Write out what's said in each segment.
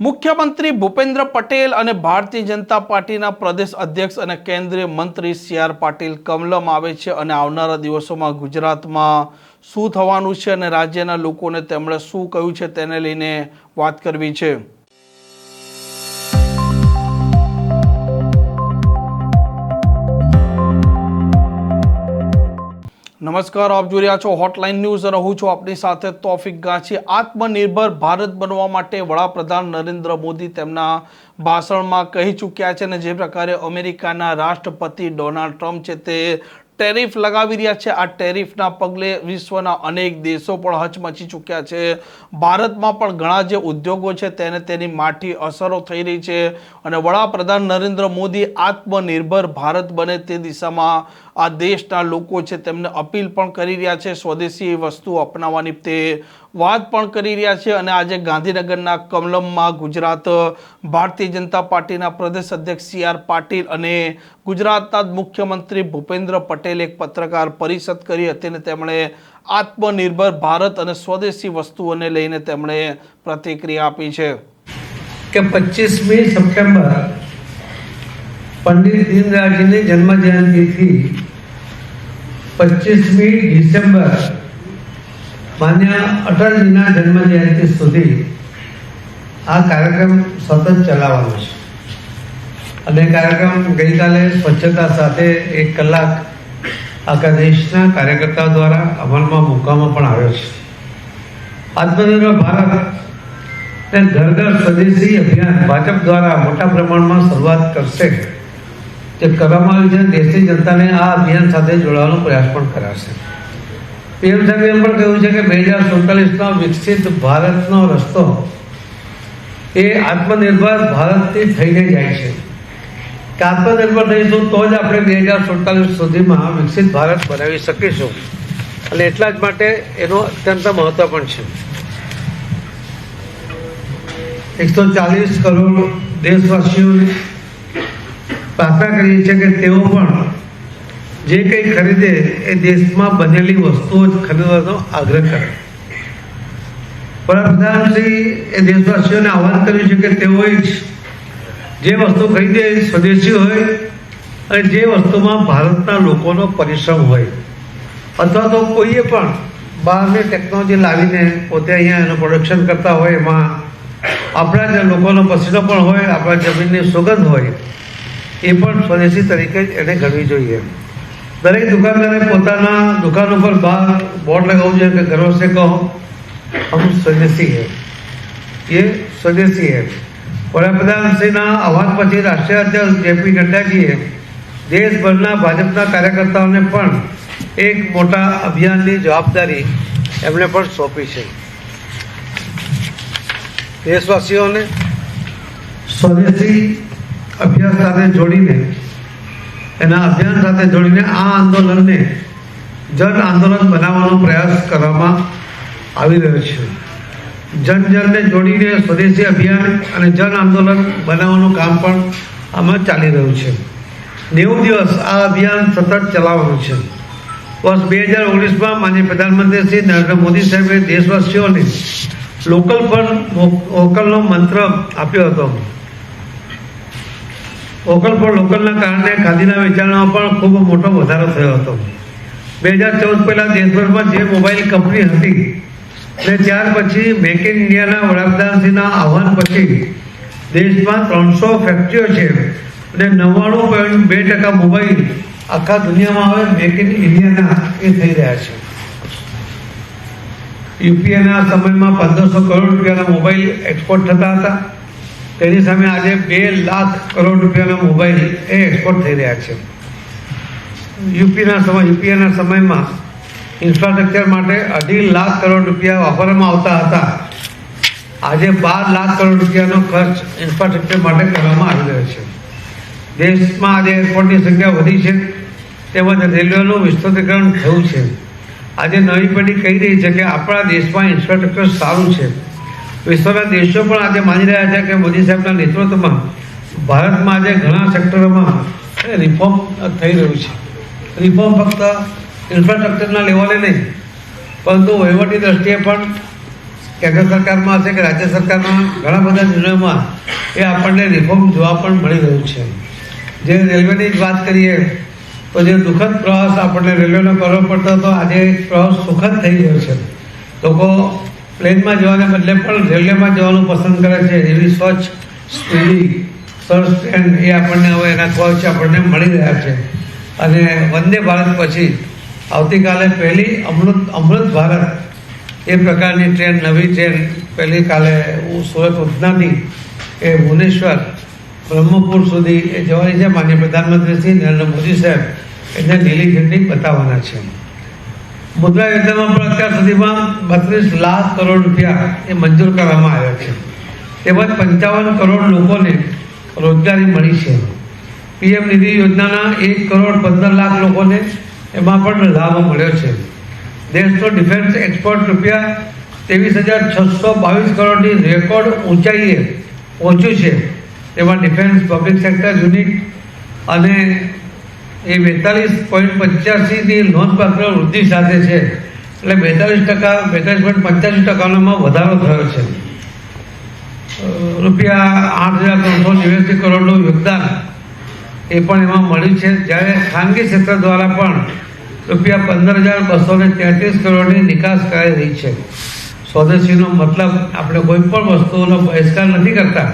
મુખ્યમંત્રી ભૂપેન્દ્ર પટેલ અને ભારતીય જનતા પાર્ટીના પ્રદેશ અધ્યક્ષ અને કેન્દ્રીય મંત્રી સી આર પાટીલ કમલમ આવે છે અને આવનારા દિવસોમાં ગુજરાતમાં શું થવાનું છે અને રાજ્યના લોકોને તેમણે શું કહ્યું છે તેને લઈને વાત કરવી છે. નમસ્કાર, આપ જોઈ રહ્યા છો હોટલાઇન ન્યૂઝ રહું છું આપની સાથે તોફિક ગાંચી આત્મનિર્ભર ભારત બનવા માટે વડાપ્રધાન નરેન્દ્ર મોદી તેમના ભાષણમાં કહી ચૂક્યા છે અને જે પ્રકારે અમેરિકાના રાષ્ટ્રપતિ ડોનાલ્ડ ટ્રમ્પ છે તે ટેરિફ લગાવી રહ્યા છે. આ ટેરિફના પગલે વિશ્વના અનેક દેશો પણ હચમચી ચૂક્યા છે. ભારતમાં પણ ઘણા જે ઉદ્યોગો છે તેને તેની માઠી અસરો થઈ રહી છે અને વડાપ્રધાન નરેન્દ્ર મોદી આત્મનિર્ભર ભારત બને તે દિશામાં આ દેશના લોકો છે તેમને અપીલ પણ કરી રહ્યા છે, સ્વદેશી વસ્તુ અપનાવવાની તે વાત પણ કરી રહ્યા છે અને આજે ગાંધીનગરના કમલમમાં ગુજરાત, ભારતીય જનતા પાર્ટીના પ્રદેશ અધ્યક્ષ સી આર પાટીલ અને ગુજરાતના મુખ્યમંત્રી ભૂપેન્દ્ર પટેલે એક પત્રકાર પરિષદ કરી હતી અને તેમણે આત્મનિર્ભર ભારત અને સ્વદેશી વસ્તુઓને લઈને તેમણે પ્રતિક્રિયા આપી છે. કે પચીસમી સપ્ટેમ્બર પંડિત દીનદયાળજીની જન્મ જયંતિથી પચીસમી ડિસેમ્બર, માન્ય અટલજીના જન્મ જયંતિ સુધી આ કાર્યક્રમ સતત ચલાવવાનો છે. અને કાર્યક્રમ ગઈકાલે સ્વચ્છતા સાથે એક કલાક આખા દેશના કાર્યકર્તાઓ દ્વારા અમલમાં મૂકવામાં પણ આવ્યો છે. આત્મનિર્ભર ભારત ઘર ઘર સ્વદેશી અભિયાન ભાજપ દ્વારા મોટા પ્રમાણમાં શરૂઆત કરશે. જે કરવામાં આવ્યું છે દેશની જનતાને આ અભિયાન સાથે જોડવાનો પ્રયાસ પણ કરાશે. પીએમ સાહેબે એમ પણ કહ્યું છે કે બે હજાર સુડતાલીસનો વિકસિત ભારતનો રસ્તો એ આત્મનિર્ભર ભારતથી થઈને જાય છે. કે આત્મનિર્ભર થઈશું તો જ આપણે બે હજાર સુડતાલીસ સુધીમાં વિકસિત ભારત બનાવી શકીશું. અને એટલા જ માટે એનું અત્યંત મહત્વ પણ છે. એકસો ચાલીસ કરોડ દેશવાસીઓને પ્રાર્થના કરીએ છીએ કે તેઓ પણ જે કંઈ ખરીદે એ દેશમાં બનેલી વસ્તુઓ જ ખરીદવાનો આગ્રહ કરે. વડાપ્રધાનશ્રી એ દેશવાસીઓને આહવાન કર્યું છે કે તેઓએ જ જે વસ્તુ ખરીદે એ સ્વદેશી હોય અને જે વસ્તુમાં ભારતના લોકોનો પરિશ્રમ હોય. અથવા તો કોઈએ પણ બહારની ટેકનોલોજી લાવીને પોતે અહીંયા એનું પ્રોડક્શન કરતા હોય, એમાં આપણા જે લોકોનો પસીનો પણ હોય, આપણા જમીનની સુગંધ હોય એ પણ સ્વદેશી તરીકે જ એને ગણવી જોઈએ. દરેક દુકાનદારે પોતાના દુકાન ઉપર બહાર બોર્ડ લગાવવું જોઈએ કે ગર્વ સે કહો. હમ સ્વદેશી હે એ સ્વદેશી હે વડાપ્રધાનશ્રીના આહવાન પછી રાષ્ટ્રીય અધ્યક્ષ જેપી નડ્ડાજીએ દેશભરના ભાજપના કાર્યકર્તાઓને પણ એક મોટા અભિયાનની જવાબદારી એમણે પણ સોંપી છે. દેશવાસીઓને સ્વદેશી અભ્યાસ સાથે જોડીને, એના અભિયાન સાથે જોડીને આ આંદોલનને જન આંદોલન બનાવવાનો પ્રયાસ કરવામાં આવી રહ્યો છે. જન જનને જોડીને સ્વદેશી અભિયાન અને જન આંદોલન બનાવવાનું કામ પણ આમાં ચાલી રહ્યું છે. નેવું દિવસ આ અભિયાન સતત ચલાવવાનું છે. વર્ષ બે હજાર ઓગણીસમાં માન્ય પ્રધાનમંત્રી શ્રી નરેન્દ્ર મોદી સાહેબે દેશવાસીઓને લોકલ પણ વોકલનો મંત્ર આપ્યો હતો. વોકલ ફોર લોકલના કારણે ખાદીના વેચાણમાં પણ ખૂબ મોટો વધારો થયો હતો. બે હજાર ચૌદ પહેલાં દેશભરમાં જે મોબાઈલ કંપની હતી, ને ત્યાર પછી મેક ઇન ઇન્ડિયાના વડાપ્રધાનશ્રીના આહવાન પછી દેશમાં ત્રણસો ફેક્ટરીઓ છે અને નવ્વાણું પોઈન્ટ બે ટકા મોબાઈલ આખા દુનિયામાં હવે મેક ઇન ઇન્ડિયાના એ થઈ રહ્યા છે. યુપીએના સમયમાં પંદરસો કરોડ રૂપિયાના મોબાઈલ એક્સપોર્ટ થતા હતા. તેની સામે આજે બે લાખ કરોડ રૂપિયાના મોબાઈલ એ એક્સપોર્ટ થઈ રહ્યા છે. યુપીના સમય, યુપીએના સમયમાં ઇન્ફ્રાસ્ટ્રક્ચર માટે અઢી લાખ કરોડ રૂપિયા વાપરવામાં આવતા હતા. આજે બાર લાખ કરોડ રૂપિયાનો ખર્ચ ઇન્ફ્રાસ્ટ્રક્ચર માટે કરવામાં આવી રહ્યો છે. દેશમાં આજે એરપોર્ટની સંખ્યા વધી છે, તેમજ રેલવેનું વિસ્તૃતીકરણ થયું છે. આજે નવી પેઢી કહી રહી છે કે આપણા દેશમાં ઇન્ફ્રાસ્ટ્રક્ચર સારું છે. વિશ્વના દેશો પણ આજે માની રહ્યા છે કે મોદી સાહેબના નેતૃત્વમાં ભારતમાં આજે ઘણા સેક્ટરોમાં રિફોર્મ થઈ રહ્યું છે. રિફોર્મ ફક્ત ઇન્ફ્રાસ્ટ્રક્ચરના લેવલે નહીં, પરંતુ વહીવટી દ્રષ્ટિએ પણ કેન્દ્ર સરકારમાં હશે કે રાજ્ય સરકારના ઘણા બધા નિર્ણયોમાં એ આપણને રિફોર્મ જોવા પણ મળી રહ્યું છે. જે રેલવેની જ વાત કરીએ, તો જે દુઃખદ પ્રવાસ આપણને રેલવેનો કરવો પડતો હતો, આજે પ્રવાસ સુખદ થઈ ગયો છે. લોકો પ્લેનમાં જવાને બદલે પણ રેલવેમાં જવાનું પસંદ કરે છે. એવી સ્વચ્છ, સ્પીડી સરસ ટ્રેન એ આપણને હવે એના કોચ આપણને મળી રહ્યા છે. અને વંદે ભારત પછી આવતીકાલે પહેલી અમૃત અમૃત ભારત એ પ્રકારની ટ્રેન, નવી ટ્રેન પહેલી કાલે સુરત ઉધનાથી એ ભુવનેશ્વર, બ્રહ્મપુર સુધી એ જવાની છે. માન્ય પ્રધાનમંત્રી શ્રી નરેન્દ્ર મોદી સાહેબ એને લીલી ઝંડી બતાવવાના છે. મુદ્રા યોજનામાં પણ અત્યાર સુધીમાં બત્રીસ લાખ કરોડ રૂપિયા એ મંજૂર કરવામાં આવ્યા છે. તેમજ પંચાવન કરોડ લોકોને રોજગારી મળી છે. પીએમ નિધિ યોજનાના એક કરોડ પંદર લાખ લોકોને એમાં પણ લાભ મળ્યો છે. દેશનો ડિફેન્સ એક્સપોર્ટ રૂપિયા ત્રેવીસ હજાર છસો બાવીસ કરોડની રેકોર્ડ ઊંચાઈએ પહોંચ્યું છે. તેમાં ડિફેન્સ પબ્લિક સેક્ટર યુનિટ અને એ બેતાલીસ પોઈન્ટ પંચ્યાસીની નોંધપાત્ર વૃદ્ધિ સાથે છે. એટલે બેતાલીસ ટકા બેતાલીસ પોઈન્ટ પંચ્યાસી ટકાનોમાં વધારો થયો છે. રૂપિયા આઠ હજાર ત્રણસો નેવ્યાસી કરોડનું યોગદાન એ પણ એમાં મળ્યું છે. જ્યારે ખાનગી ક્ષેત્ર દ્વારા પણ રૂપિયા પંદર હજાર બસો ને તેત્રીસ કરોડની નિકાસ કરાઈ રહી છે. સ્વદેશીનો મતલબ આપણે કોઈ પણ વસ્તુઓનો બહિષ્કાર નથી કરતા.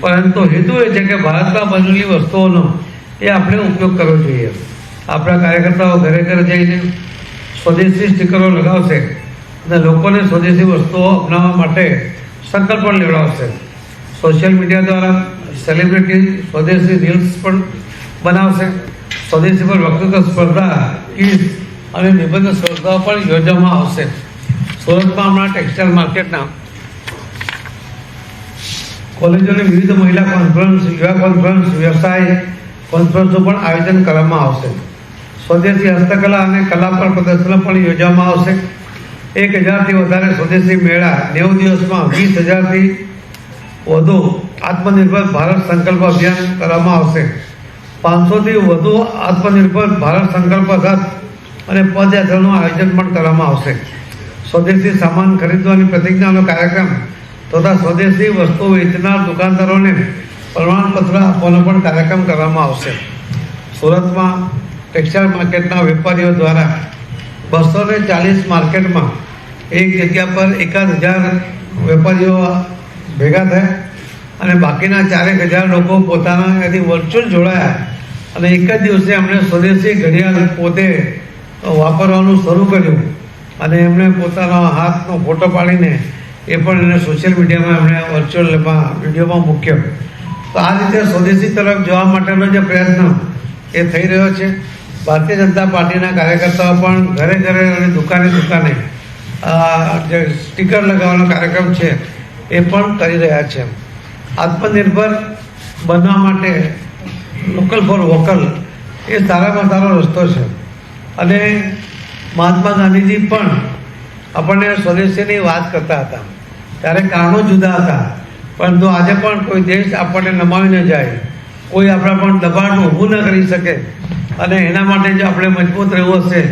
પરંતુ હેતુ એ છે કે ભારતમાં બનેલી વસ્તુઓનો એ આપણે ઉપયોગ કરવો જોઈએ. આપણા કાર્યકર્તાઓ ઘરે ઘરે જઈને સ્વદેશી સ્ટીકરો લગાવશે અને લોકોને સ્વદેશી વસ્તુઓ અપનાવવા માટે સંકલ્પ પણ લેવડાવશે. સોશિયલ મીડિયા દ્વારા સેલિબ્રિટી સ્વદેશી રીલ્સ પણ બનાવશે. સ્વદેશી પર વક્તૃત્વ સ્પર્ધા ક્વિઝ અને નિબંધ સ્પર્ધાઓ પણ યોજવામાં આવશે. સુરતમાં હમણાં ટેક્સટાઇલ માર્કેટના કોલેજોની વિવિધ મહિલા કોન્ફરન્સ યુવા કોન્ફરન્સ વ્યવસાય કોન્ફરન્સનું પણ આયોજન કરવામાં આવશે. સ્વદેશી હસ્તકલા અને કલા પર પ્રદર્શન પણ યોજવામાં આવશે. એક હજારથી વધારે સ્વદેશી મેળા નેવું દિવસમાં વીસ હજારથી વધુ આત્મનિર્ભર ભારત સંકલ્પ અભિયાન કરવામાં આવશે. પાંચસોથી વધુ આત્મનિર્ભર ભારત સંકલ્પ રથ અને પદયાત્રાનું આયોજન પણ કરવામાં આવશે. સ્વદેશી સામાન ખરીદવાની પ્રતિજ્ઞાનો કાર્યક્રમ તથા સ્વદેશી વસ્તુઓ વેચનાર દુકાનદારોને પ્રમાણપત્ર આપવાનો પણ કાર્યક્રમ કરવામાં આવશે. સુરતમાં ટેક્સટાઇલ માર્કેટના વેપારીઓ દ્વારા બસો ને ચાલીસ માર્કેટમાં એક જગ્યા પર એકાદ હજાર વેપારીઓ ભેગા થયા અને બાકીના ચારેક હજાર લોકો પોતાના એથી વર્ચ્યુઅલ જોડાયા અને એક જ દિવસે એમણે સ્વદેશી ઘડિયાળ પોતે વાપરવાનું શરૂ કર્યું અને એમણે પોતાનો હાથનો ફોટો પાડીને એ પણ એને સોશિયલ મીડિયામાં એમણે વર્ચ્યુઅલમાં વિડીયોમાં મૂક્યો. તો આ રીતે સ્વદેશી તરફ જવા માટેનો જે પ્રયત્ન એ થઈ રહ્યો છે. ભારતીય જનતા પાર્ટીના કાર્યકર્તાઓ પણ ઘરે ઘરે અને દુકાને દુકાને જે સ્ટીકર લગાવવાનો કાર્યક્રમ છે એ પણ કરી રહ્યા છે. આત્મનિર્ભર બનવા માટે લોકલ ફોર વોકલ એ સારામાં સારો રસ્તો છે. અને મહાત્મા ગાંધીજી પણ આપણને સ્વદેશીની વાત કરતા હતા. ત્યારે કારણો જુદા હતા. પરંતુ આજે પણ કોઈ દેશ આપણને નમાવી ન જાય. કોઈ આપણા પણ દબાણ ઊભું ન કરી શકે. અને એના માટે જો આપણે મજબૂત રહેવું હશે,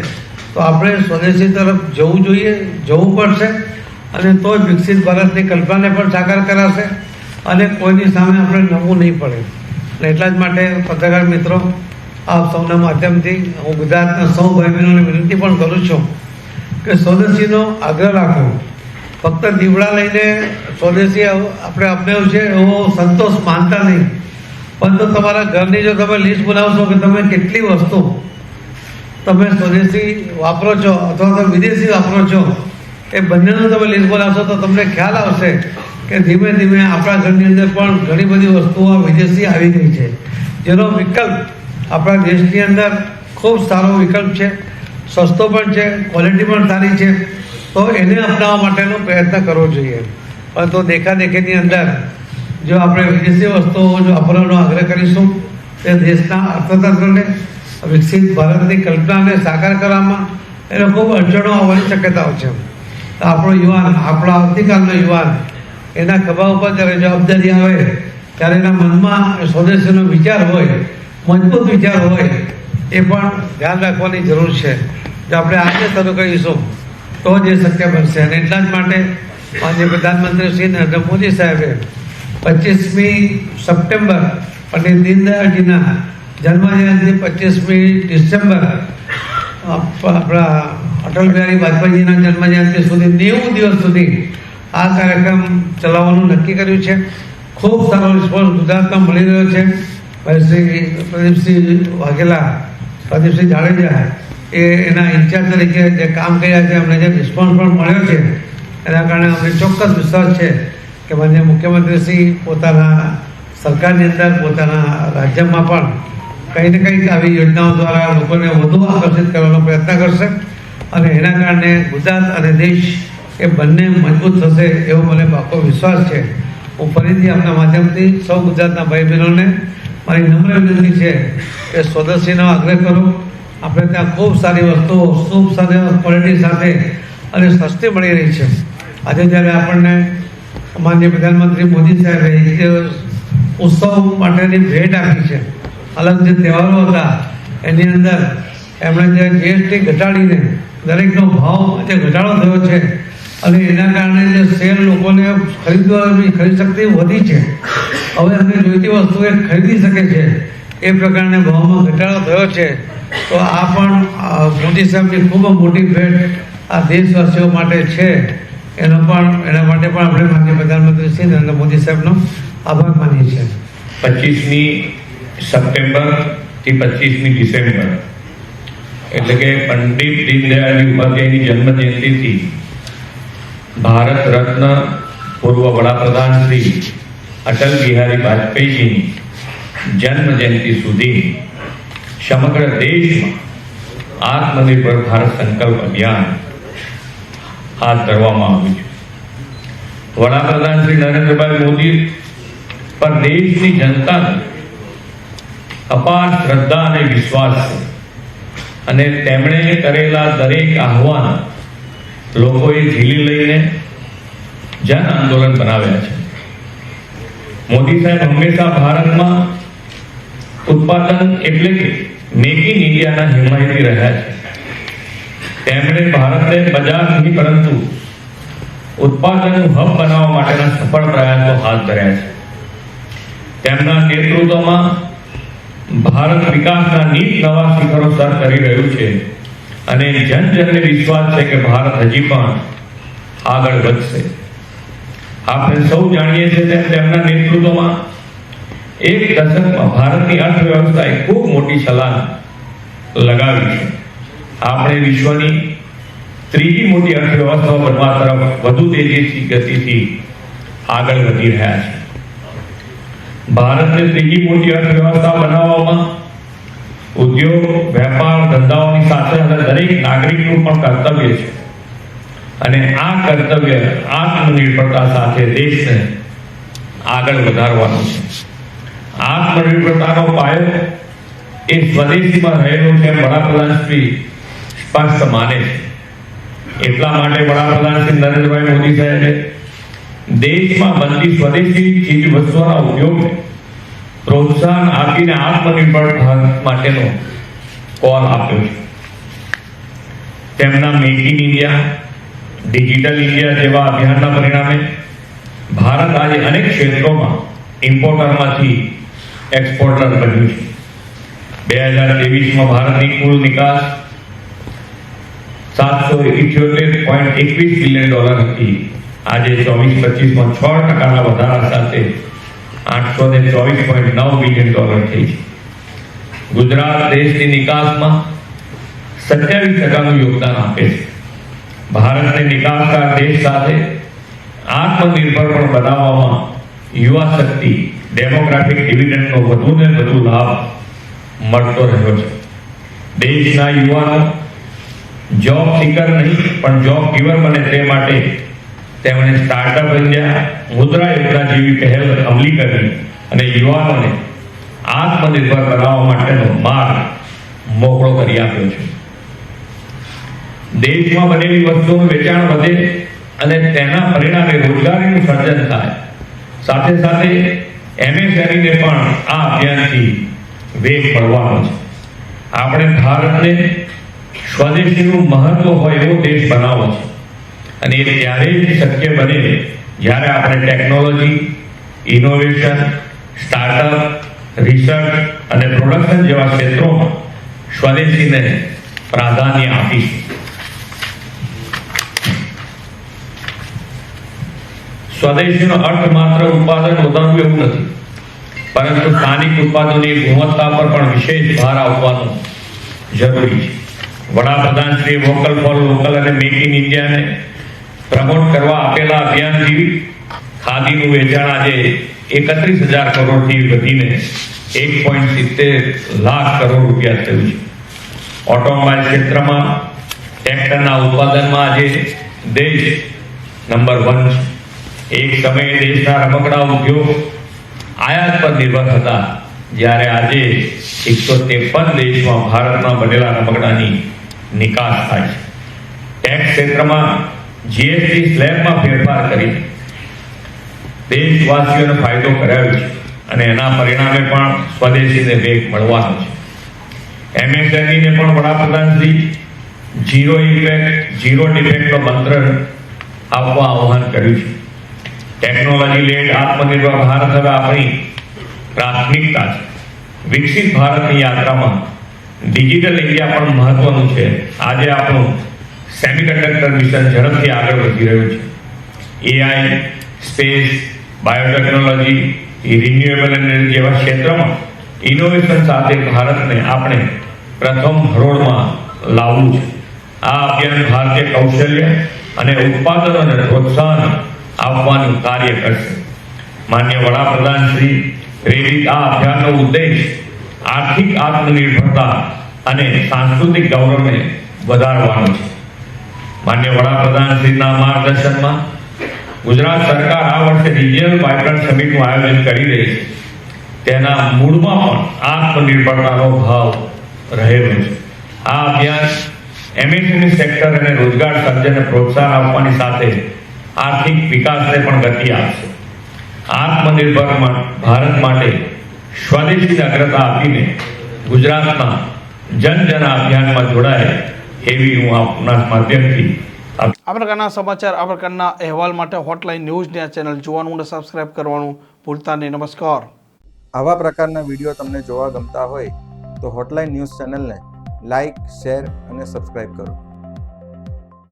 તો આપણે સ્વદેશી તરફ જવું જોઈએ, જવું પડશે. અને તો જ વિકસિત ભારતની કલ્પનાને પણ સાકાર કરાશે. અને કોઈની સામે આપણે નમવું નહીં પડે. અને એટલા જ માટે પત્રકાર મિત્રો, આપ સૌના માધ્યમથી હું ગુજરાતના સૌ ભાઈ બહેનોને વિનંતી પણ કરું છું કે સ્વદેશીનો આગ્રહ રાખો. ફક્ત દીવડા લઈને સ્વદેશી આપણે અપનાવ્યું છે, એવો સંતોષ માનતા નહીં. પરંતુ તમારા ઘરની જો તમે લિસ્ટ બનાવશો કે તમે કેટલી વસ્તુ તમે સ્વદેશી વાપરો છો અથવા તો વિદેશી વાપરો છો, એ બંનેનું તમે લિસ્ટ બનાવશો તો તમને ખ્યાલ આવશે કે ધીમે ધીમે આપણા ઘરની અંદર પણ ઘણી બધી વસ્તુઓ વિદેશી આવી ગઈ છે. જેનો વિકલ્પ આપણા દેશની અંદર ખૂબ સારો વિકલ્પ છે, સસ્તો પણ છે ક્વોલિટી પણ સારી છે. તો એને અપનાવવા માટેનો પ્રયત્ન કરવો જોઈએ. પરંતુ દેખાદેખીની અંદર જો આપણે વિદેશી વસ્તુઓ જો વાપરવાનો આગ્રહ કરીશું, તે દેશના અર્થતંત્રને, વિકસિત ભારતની કલ્પનાને સાકાર કરવામાં એને ખૂબ અડચણો આવવાની શક્યતાઓ છે. તો આપણો યુવાન, આપણો આવતીકાલનો યુવાન, એના ખભા ઉપર જ્યારે જવાબદારી આવે, ત્યારે એના મનમાં સ્વદેશીનો વિચાર હોય, મજબૂત વિચાર હોય, એ પણ ધ્યાન રાખવાની જરૂર છે. જો આપણે આજે શરૂ કરીશું તો જ એ શક્ય બનશે. અને એટલા જ માટે માનનીય પ્રધાનમંત્રી શ્રી નરેન્દ્ર મોદી સાહેબે પચીસમી સપ્ટેમ્બર પંડિત દીનદયાળજીના જન્મજયંતિ પચીસમી ડિસેમ્બર આપ- આપણા અટલ બિહારી વાજપેયીજીના જન્મજયંતિ સુધી, નેવું દિવસ સુધી આ કાર્યક્રમ ચલાવવાનું નક્કી કર્યું છે. ખૂબ સારો રિસ્પોન્સ ગુજરાતમાં મળી રહ્યો છે. શ્રી પ્રદીપસિંહ વાઘેલા, પ્રદીપસિંહ જાડેજા એ એના ઇન્ચાર્જ તરીકે જે કામ કર્યા છે, અમને જે રિસ્પોન્સ પણ મળ્યો છે, એના કારણે અમને ચોક્કસ વિશ્વાસ છે કે માન્ય મુખ્યમંત્રીશ્રી પોતાના સરકારની અંદર, પોતાના રાજ્યમાં પણ કંઈ ને કંઈક આવી યોજનાઓ દ્વારા લોકોને વધુ આકર્ષિત કરવાનો પ્રયત્ન કરશે અને એના કારણે ગુજરાત અને દેશ એ બંને મજબૂત થશે એવો મને પાકો વિશ્વાસ છે. હું ફરીથી આપના માધ્યમથી સૌ ગુજરાતના ભાઈ બહેનોને મારી નમ્ર વિનંતી છે કે સ્વદેશીનો આગ્રહ કરો. આપણે ત્યાં ખૂબ સારી વસ્તુઓ, ખૂબ સારી ક્વોલિટી સાથે અને સસ્તી મળી રહી છે. આજે જ્યારે આપણને માનનીય પ્રધાનમંત્રી મોદી સાહેબે ઉત્સવ માટેની ભેટ આપી છે, અલગ જે તહેવારો હતા, એની અંદર એમણે જે જીએસટી ઘટાડીને દરેકનો ભાવ જે ઘટાડો થયો છે અને એના કારણે જે શેર લોકોને ખરીદવાની ખરીદ શક્તિ વધી છે. હવે એમને જોઈતી વસ્તુ એ ખરીદી શકે છે એ પ્રકારના ભાવમાં ઘટાડો થયો છે. તો આ પણ મોદી સાહેબની ખૂબ મોટી ભેટ આ દેશવાસીઓ માટે છે. એનો પણ, એના માટે પણ આપણે માનનીય પ્રધાનમંત્રી શ્રી નરેન્દ્ર મોદી સાહેબનો આભાર માનીએ છીએ. પચીસમી સપ્ટેમ્બરથી પચીસમી ડિસેમ્બર. એટલે કે પંડિત દીનદયાળજી ઉપાધ્યાયની જન્મ જયંતિથી ભારત રત્ન પૂર્વ વડાપ્રધાન શ્રી અટલ બિહારી વાજપેયીજીની જન્મ જયંતિ સુધી સમગ્ર દેશમાં આત્મનિર્ભર ભારત સંકલ્પ અભિયાન હાથ ધરવામાં આવ્યું છે. વડાપ્રધાન શ્રી નરેન્દ્રભાઈ મોદી પર દેશની જનતાને અપાર શ્રદ્ધા અને વિશ્વાસ છે અને તેમણે કરેલા દરેક આહવાન લોકોએ ઝીલી લઈને જન આંદોલન બનાવ્યા છે. મોદી સાહેબ હંમેશા ભારતમાં ઉત્પાદન એટલે કે મેક ઇન ઇન્ડિયાના હિમાયતી રહ્યા છે. તેમણે ભારતને બજાર નહીં પરંતુ ઉત્પાદનનું હબ બનાવવા માટેના સફળ પ્રયાસો હાથ ધર્યા છે. તેમના નેતૃત્વમાં ભારત વિકાસના નીત નવા શિખરો સર કરી રહ્યું છે અને જન જનને વિશ્વાસ છે કે ભારત હજી પણ આગળ વધશે. આપણે સૌ જાણીએ છીએ તેમ તેમના નેતૃત્વમાં એક દશકમાં ભારતની અર્થવ્યવસ્થાએ ખૂબ મોટી છલાંગ લગાવી છે. આપણે વિશ્વની ત્રીજી મોટી અર્થવ્યવસ્થા બનવા તરફ વધુ તેજીથી, ગતિથી આગળ વધી રહ્યા છે. ભારતને ત્રીજી મોટી અર્થવ્યવસ્થા બનાવવામાં ઉદ્યોગ, વેપાર, ધંધાઓની સાથે સાથે દરેક નાગરિકનું પણ કર્તવ્ય છે. અને આ કર્તવ્ય આત્મનિર્ભરતા સાથે દેશને આગળ વધારવાનું છે. આત્મનિર્ભરતાનો પાયો એ સ્વદેશીમાં રહેલો છે, વડાપ્રધાન શ્રી સ્પષ્ટ માને છે. એટલા માટે વડાપ્રધાન શ્રી નરેન્દ્રભાઈ મોદી સાહેબે દેશમાં બનતી સ્વદેશી ચીજ વસ્તુઓના ઉપયોગને પ્રોત્સાહન આપીને આત્મનિર્ભર ભારત માટેનો કોલ આપ્યો છે. તેમના make in India digital India જેવા અભિયાનના પરિણામે ભારત આજે અનેક ક્ષેત્રોમાં ઇમ્પોર્ટરમાંથી એક્સપોર્ટર બન્યું છે બે હજાર ત્રેવીસમાં ભારતની કુલ નિકાસ સાતસો ઇઠ્યોતેર પોઈન્ટ એકવીસ બિલિયન ડોલર હતી આજે ચોવીસ પચીસમાં છ ટકાના વધારા સાથે આઠસો ને ચોવીસ પોઈન્ટ નવ બિલિયન ડોલર થઈ છે ગુજરાત દેશની નિકાસમાં સત્યાવીસ ટકાનું યોગદાન આપે છે। ભારતને નિકાસકાર દેશ સાથે આત્મનિર્ભર પણ બનાવવામાં યુવા શક્તિ ડેમોગ્રાફિક ડિવિડન્ડનો વધુને વધુ લાભ મળતો રહ્યો છે. દેશના યુવાનો જોબ સિકર નહીં, પણ જોબ ગીવર બને તે માટે તેમણે સ્ટાર્ટઅપ ઇન્ડિયા મુદ્રા યોજના જેવી પહેલ અમલી કરી અને યુવાનોને આત્મનિર્ભર બનાવવા માટેનો માર્ગ મોકળો કરી આપ્યો છે. દેશમાં બનેલી વસ્તુઓનું વેચાણ વધે અને તેના પરિણામે રોજગારીનું સર્જન થાય. સાથે સાથે એમએસએમઈને પણ આ અભિયાનથી વેગ પડવાનો છે. આપણે ભારતને સ્વદેશીનું મહત્વ હોય એવો દેશ બનાવવો છે. અને એ ત્યારે જ શક્ય બને જ્યારે આપણે ટેકનોલોજી, ઇનોવેશન, સ્ટાર્ટઅપ, રિસર્ચ અને પ્રોડક્શન જેવા ક્ષેત્રોમાં સ્વદેશીને પ્રાધાન્ય આપીશું. સ્વદેશીનો અર્થ માત્ર ઉત્પાદન વધારવું એવું નથી. પરંતુ સ્થાનિક ઉત્પાદનોની ગુણવત્તા પર પણ વિશેષ ભાર આપવાનો જરૂરી છે. વડાપ્રધાન શ્રી વોકલ ફોર લોકલ અને મેક ઇન ઇન્ડિયાને પ્રમોટ કરવા આપેલા અભિયાનથી ખાદીનું વેચાણ આજે એકત્રીસ હજાર કરોડથી વધીને એક પોઈન્ટ સિત્તેર લાખ કરોડ રૂપિયા થયું છે. ઓટોમોબાઈલ ક્ષેત્રમાં ટ્રેક્ટરના ઉત્પાદનમાં આજે દેશ નંબર વન છે. એક સમયે દેશના રમકડા ઉદ્યોગ આયાત પર નિર્ભર હતા જ્યારે આજે એકસો ત્રેપન દેશમાં ભારતમાં બનેલા રમકડાની નિકાસ થાય છે. ટેક્સ ક્ષેત્રમાં જીએસટી સ્લેબમાં ફેરફાર કરી દેશવાસીઓને ફાયદો કરાયો છે અને એના પરિણામે પણ સ્વદેશીને વેગ મળવાનો છે. એમએસએમઈને પણ વડાપ્રધાન શ્રી ઝીરો ઇફેક્ટ ઝીરો ડિફેક્ટનો મંત્ર આપવા આહ્વાન કર્યું છે. ટેકનોલોજી લેડ આત્મનિર્ભર ભારત હવે આપણી પ્રાથમિકતા છે. વિકસિત ભારતની યાત્રામાં ડિજિટલ ઇન્ડિયા પણ મહત્વનું છે. આજે આપણું સેમિકન્ડક્ટર મિશન ઝડપથી આગળ વધી રહ્યું છે. AI space biotechnology renewable energy જેવા ક્ષેત્રમાં ઇનોવેશન સાથે ભારતને આપણે પ્રથમ હરોળમાં લાવવું છે. આ અભિયાન ભારતીય કૌશલ્ય અને ઉત્પાદનોને પ્રોત્સાહન આપવાનું કાર્ય કરશે. માન્ય વડાપ્રધાન શ્રી પ્રેરિત આ અભિયાનનો ઉદ્દેશ આર્થિક આત્મનિર્ભરતા અને સાંસ્કૃતિક ગૌરવને વધારવાનો છે. માન્ય વડાપ્રધાન શ્રીના માર્ગદર્શનમાં ગુજરાત સરકાર આ વર્ષે રિજિયનલ વાઇબ્રન્ટ સમિટનું આયોજન કરી રહી છે. તેના મૂળમાં પણ આત્મનિર્ભરતાનો ભાવ રહેલો છે. આ અભિયાન એમએસએમઈ સેક્ટર અને રોજગાર સર્જનને પ્રોત્સાહન આપવાની સાથે આર્થિક વિકાસને પણ ગતિ આપશે. આત્મનિર્ભર ભારત માટે સ્વદેશી અગ્રતા આપીને ગુજરાતમાં જન જન અભિયાનમાં જોડાય એવી હું આપના માધ્યમથી આ પ્રકારના સમાચાર આ પ્રકારના અહેવાલ માટે હોટલાઇન ન્યૂઝની આ ચેનલ જોવાનું અને સબસ્ક્રાઇબ કરવાનું ભૂલતા નહીં. નમસ્કાર. આવા પ્રકારના વીડિયો તમને જોવા ગમતા હોય તો હોટલાઇન ન્યૂઝ ચેનલને લાઇક શેર અને સબસ્ક્રાઇબ કરો.